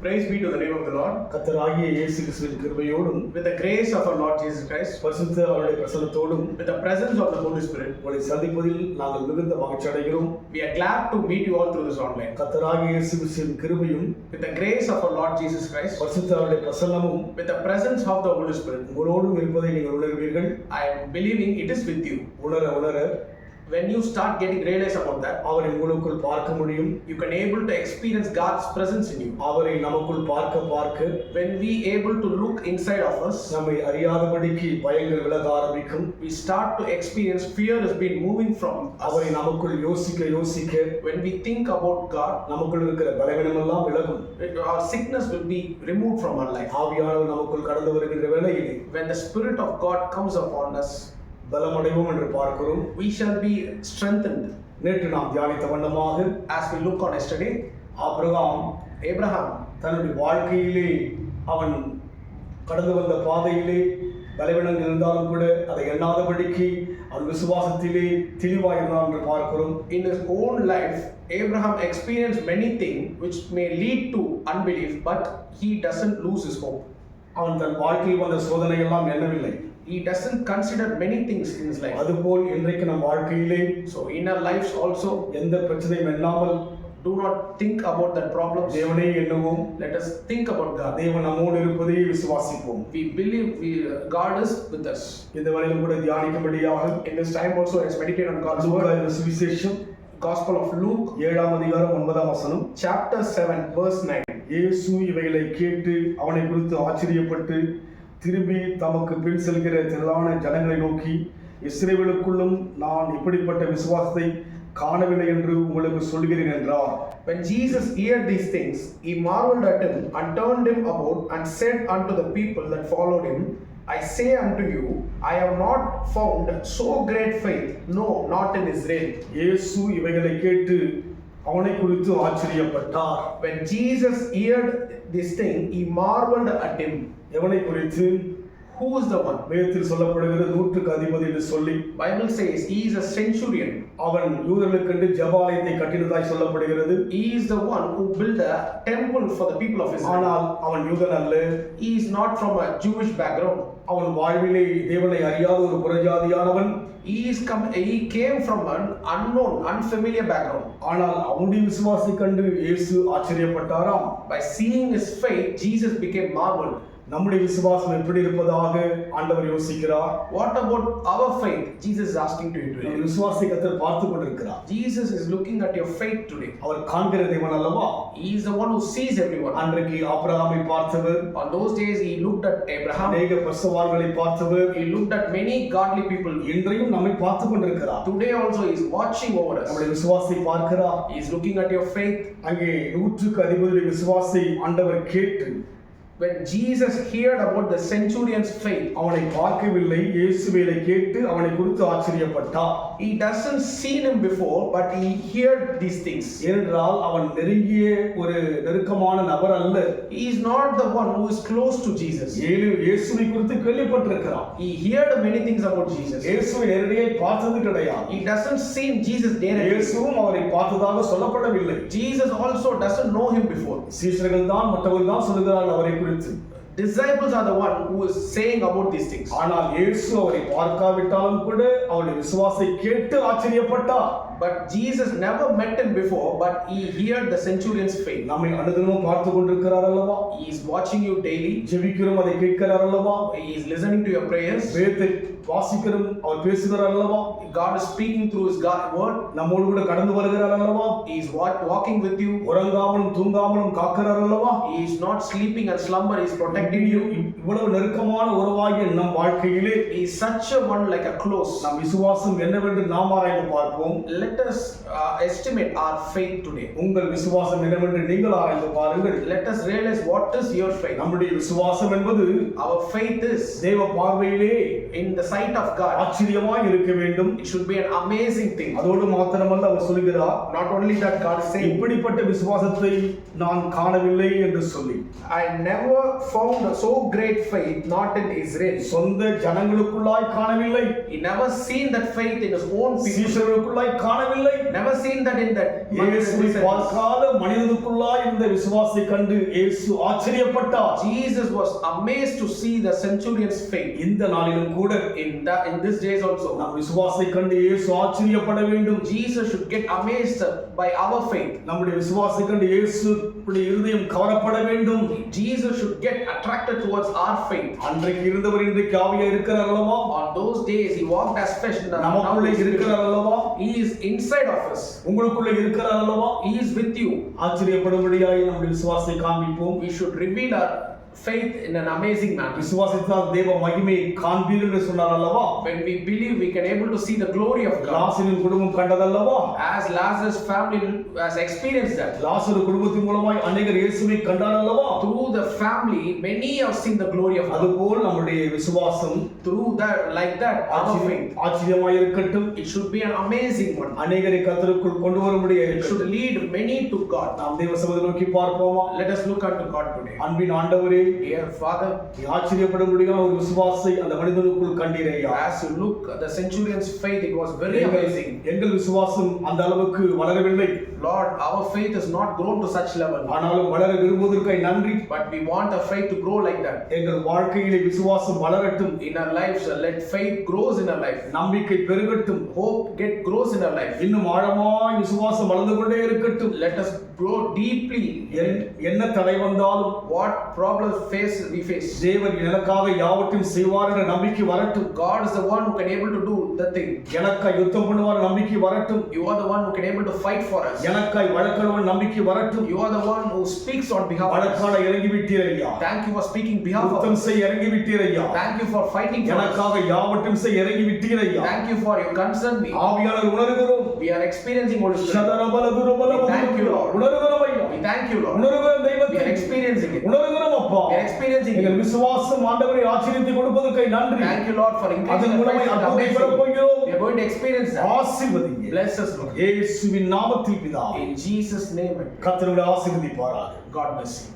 Praise be to the name of the Lord. கத்தராகிய இயேசு கிறிஸ்துவின் கிருபையோடும் With the grace of our Lord Jesus Christ, பரிசுத்த அவருடைய பிரசனத்தோடும் with the presence of the Holy Spirit, உங்களை சந்திப்பதில் நாங்கள் மிகுந்த மகிழ்ச்சி அடைகிறோம் we are glad to meet you all through this online. கத்தராகிய இயேசு கிறிஸ்துவின் கிருபையும் With the grace of our Lord Jesus Christ, பரிசுத்த அவருடைய பிரசன்னமும் with the presence of the Holy Spirit, உங்களோடும் இருப்பதை நீங்கள் உணர்வீர்கள் I am believing it is with you. உணர உணர When you start getting realize about that, அவரை உங்களுக்குள் பார்க்க முடியும் you can able to experience God's presence in you. அவரை நமக்குள் பார்க்க பார்க்க When we able to look inside of us, நம்மை அறியாதபடிக்கு பயங்கள் விலக ஆரம்பிக்கும் we start to experience fear has been moving from அவரை us. நமக்குள் யோசிக்க யோசிக்க When we think about God, நமக்குள் இருக்கிற பலவீனமெல்லாம் விலகும் our sickness will be removed from our life. ஆவியானவர் நமக்குள் கடந்து வருகின்ற வேளையிலே When the Spirit of God comes upon us, பலமடைவோம் என்று பார்க்கிறோம். வி ஷால் பி ஸ்ட்ரென்தன்ட் நேற்று நாம் தியானித்த வண்ணமாக as we look on yesterday Abraham Abraham தன்னுடைய வாழ்க்கையிலே அவன் கடந்து வந்த பாதையிலே பலவீனங்கள் இருந்தாலும் கூட அதை எண்ணாதபடிக்கு அவன் விசுவாசத்திலே தெளிவாயிருந்தான் என்று பார்க்கிறோம். In his own life Abraham experience many thing which may lead to unbelief but he doesn't lose his hope அவன் தன் வாழ்க்கையில் வந்த சோதனை எல்லாம் எண்ணவில்லை. He doesn't consider many things in his life. அதுபோல் இன்றைக்கு நம் வாழ்க்கையிலே So, in our lives also, எந்த பிரச்சனையும் எண்ணாமல் do not think about that problems. தேவனே எண்ணுவோம் Let us think about God. தேவன் நம்மோடு இருப்பதை விசுவாசிப்போம் We believe we, God is with us. இந்த வேளையிலும் கூட தியானிக்கும்படியாக In this time also, let's meditate on God's word. லூக்கா சுவிசேஷம் Gospel of Luke, ஏழாம் அதிகாரம் ஒன்பதாம் வசனம் chapter 7, verse 9. இயேசு இவைகளை கேட்டு அவனை குறித்து ஆச்சரியப்பட்டு திரும்பி தமக்கு பின் செல்கிற திரளான ஜனங்களை நோக்கி இஸ்ரேவேலுக்குள்ளும் நான் இப்படிப்பட்ட விசுவாசத்தை காணவில்லை என்று உங்களுக்கு சொல்கிறேன் என்றார் When Jesus heard these things, he marveled at him and turned him about and said unto the people that followed him, I say unto you, I have not found so great faith, no, not in Israel. இயேசு இவைகளை கேட்டு அவனை குறித்து ஆச்சரியப்பட்டார் When Jesus heard this thing, he marveled at him. எவனை குறித்து Who is the one? வேதத்தில் சொல்லப்படுகிறது நூற்றுக்கு அதிபதி என்று சொல்லி Bible says he is a centurion. அவன் யூதர்களுக்கென்று ஜபாலயத்தை கட்டினதாய் சொல்லப்படுகிறது He is the one who built a temple for the people of Israel. ஆனால் அவன் யூதன் அல்ல He is not from a Jewish background. அவன் வாழ்விலே தேவனை அறியாத ஒரு புறஜாதியானவன் He is come. He came from an unknown, unfamiliar background. ஆனால் அவனுடைய விசுவாசத்தை கண்டு இயேசு ஆச்சரியப்பட்டாராம் By seeing his faith, Jesus became marveled. நம்முடைய விசுவாசம் எப்படி இருப்பதாக ஆண்டவர் யோசிக்கிறார்? Jesus is asking to you நம்முடைய today. விசுவாசத்தை கத்தர் பார்த்து கொண்டிருக்கிறார் Jesus is looking at your faith today. அவர் காண்கிற தேவன் அல்லவா He is the one who sees everyone. அன்றைக்கு ஆபிரகாமை பார்த்தவர் On those days, he looked at Abraham. அநேக பரிசுத்தவான்களை பார்த்தவர் He looked at many godly people. இன்றையும் நம்மை பார்த்து கொண்டிருக்கிறார் also, he is watching over us. நம்முடைய விசுவாசத்தை பார்க்கிறார் He is looking at your faith. அங்கே நூற்றுக்கு அதிபதியுடைய விசுவாசத்தை ஆண்டவர் கேட்டு When Jesus heard about the centurion's faith, அவனை பார்க்கவில்லை இயேசுவேலை கேட்டு அவனை குறித்து ஆச்சரியப்பட்டார் he doesn't seen him before, but he heard these things. ஏனென்றால் அவன் நெருங்கிய ஒரு நெருக்கமான நபர் அல்ல He is not the one who is close to Jesus. ஏழு இயேசுவை குறித்து கேள்விப்பட்டிருக்கிறான் He heard many things about Jesus. இயேசுவை நேரடியாக பார்த்தது கிடையாது He doesn't see Jesus directly. இயேசுவும் அவரை பார்த்ததாக சொல்லப்படவில்லை Jesus also doesn't know him before. சீஷர்கள் தான் மற்றவர்கள் தான் சொல்லுகிறார்கள் அவரை குறித்து assim, Disciples are the one who is saying about these things. ஆனால் இயேசு அவரை பார்க்காவிட்டாலும் கூட அவருடைய விசுவாசத்தை கேட்டு ஆச்சரியப்பட்டார் But Jesus never met him before, but he heard the centurion's faith. நம்மை அனுதினமும் பார்த்து கொண்டிருக்கிறார் அல்லவா He is watching you daily. ஜெபிக்கிறோம் அதை கேட்கிறார் அல்லவா He is listening to your prayers. வேதத்தை வாசிக்கிறோம் அவர் பேசுகிறார் அல்லவா God is speaking through His God word. நம்மோடு கூட கடந்து வருகிறார் அல்லவா He is wa- walking with you. உறங்காமலும் தூங்காமலும் காக்கிறார் அல்லவா He is not sleeping and slumber. He is protecting you. இவ்வளவு நெருக்கமான உறவாகிய நம் வாழ்க்கையிலே is such a one like a close. நம் விசுவாசம் என்னவென்று நாம் ஆராய்ந்து பார்ப்போம் us uh, estimate our faith today. உங்கள் விசுவாசம் என்னவென்று நீங்கள் ஆராய்ந்து பாருங்கள் Let us realize what is your faith. நம்முடைய விசுவாசம் என்பது Our faith is தேவ பார்வையிலே the sight sight of God. ஆச்சரியமாய் இருக்க வேண்டும் It should be an amazing thing. அதோடு மாத்திரமல்ல அவர் சொல்கிறார் only that, God is saying, இப்படிப்பட்ட விசுவாசத்தை நான் காணவில்லை என்று சொல்லி I never found so great faith not in Israel. சொந்த ஜனங்களுக்குள்ளாய் காணவில்லை He never seen that faith in his own people. சீஷர்களுக்குள்ளாய் காணவில்லை Never seen that in that. இயேசுவை பார்க்காத மனிதனுக்குள்ளாய் இருந்த விசுவாசத்தை கண்டு இயேசு ஆச்சரியப்பட்டார் Jesus was amazed to see the centurion's faith. இந்த நாளிலும் கூட In that, in these days also, நம் விசுவாசத்தை கண்டு இயேசு ஆச்சரியப்பட வேண்டும் Jesus should get amazed by our faith. நம்முடைய விசுவாசத்தை கண்டு இயேசு இருதயம் கவரப்பட வேண்டும் Jesus should get attracted towards our faith. அன்றைக்கு இருந்தவர் இன்றைக்கு ஆவியா இருக்கிறார் அல்லவா On those days, he walked as flesh. Now நமக்குள்ளே he is இருக்கிறார் அல்லவா He is inside of us. உங்களுக்குள்ளே இருக்கிறார் அல்லவா He is with you. ஆச்சரியப்படும்படியாய் நம்முடைய விசுவாசத்தை காண்பிப்போம் We should reveal our faith in an amazing manner. விசுவாசித்தால் தேவ மகிமையை காண்பீர் என்று சொன்னார் அல்லவா When we believe, we can able to see the glory of God. லாசரின் குடும்பம் கண்டதல்லவா As Lazarus' family has experienced that. லாசரு குடும்பத்தின் மூலமாய் அநேகர் இயேசுவை கண்டார் அல்லவா Through the family, many have seen the glory of God. அதுபோல் நம்முடைய விசுவாசம் Through that, like that, our ஆச்சரிய- faith. ஆச்சரியமாய் இருக்கட்டும் It should be an amazing one. அநேகரை கத்தருக்குள் கொண்டு It should இருக்கட்டும். lead many to God. நாம் தேவ சபதை நோக்கி பார்ப்போமா Let us look unto God today. அன்பின் ஆண்டவரே Dear Father, நீ ஆச்சரியப்படும்படியான ஒரு விசுவாசத்தை அந்த மனிதனுக்குள் கண்டீரையா as you look at the centurion's faith, it was very எங்கள் amazing. எங்கள் விசுவாசம் அந்த அளவுக்கு வளரவில்லை Lord, our faith has not grown to such level, ஆனாலும் வளர விரும்புவதற்காய் நன்றி but we want our faith to grow like that. எங்கள் வாழ்க்கையிலே விசுவாசம் வளரட்டும் In our lives, uh, let faith grows in our life. நம்பிக்கை பெருகட்டும் Hope get grows in our life. இன்னும் ஆழமாய் விசுவாசம் வளர்ந்து கொண்டே இருக்கட்டும் Let us grow deeply. என்- என்ன தடை வந்தாலும் What problems face we face. தேவன் எனக்காக யாவற்றையும் செய்வார் என்ற நம்பிக்கை வரட்டும் God is the one who can able to do the thing. எனக்காய் யுத்தம் பண்ணுவார் நம்பிக்கை வரட்டும் You are the one who can able to fight for us. எனக்காய் வழக்கடுவன் நம்பிக்கை வரட்டும் You are the one who speaks on behalf. வழக்காட இறங்கி விட்டீர் ஐயா Thank you for speaking behalf of யுத்தம். செய்ய இறங்கி விட்டீர் ஐயா Thank you for fighting for. எனக்காக யாவற்றையும் செய்ய இறங்கி விட்டீர் ஐயா Thank you for your concern me. ஆவியாளர் உணர்கிறோம் We are experiencing Holy Spirit. சதரபல துரபல Thank you, Lord. உணர்கிறோம் ஐயா We thank you, Lord. உணர்கிறோம் We தெய்வத்தை are experiencing it. உணர்கிறோம் அப்பா We are experiencing எங்கள். விசுவாசம் ஆண்டவரை ஆச்சரியத்தை கொடுப்பதற்கை நன்றி Thank you, Lord, for increasing அதன் மூலமாய் அற்புதத்தை பெறப் amazing. போகிறோம் We are going to experience that. ஆசீர்வதிங்க Bless us, Lord. இயேசுவின் நாமத்தில் பிதாவே In Jesus' name, I pray. கர்த்தருடைய ஆசீர்வதிப்பாராக God bless you.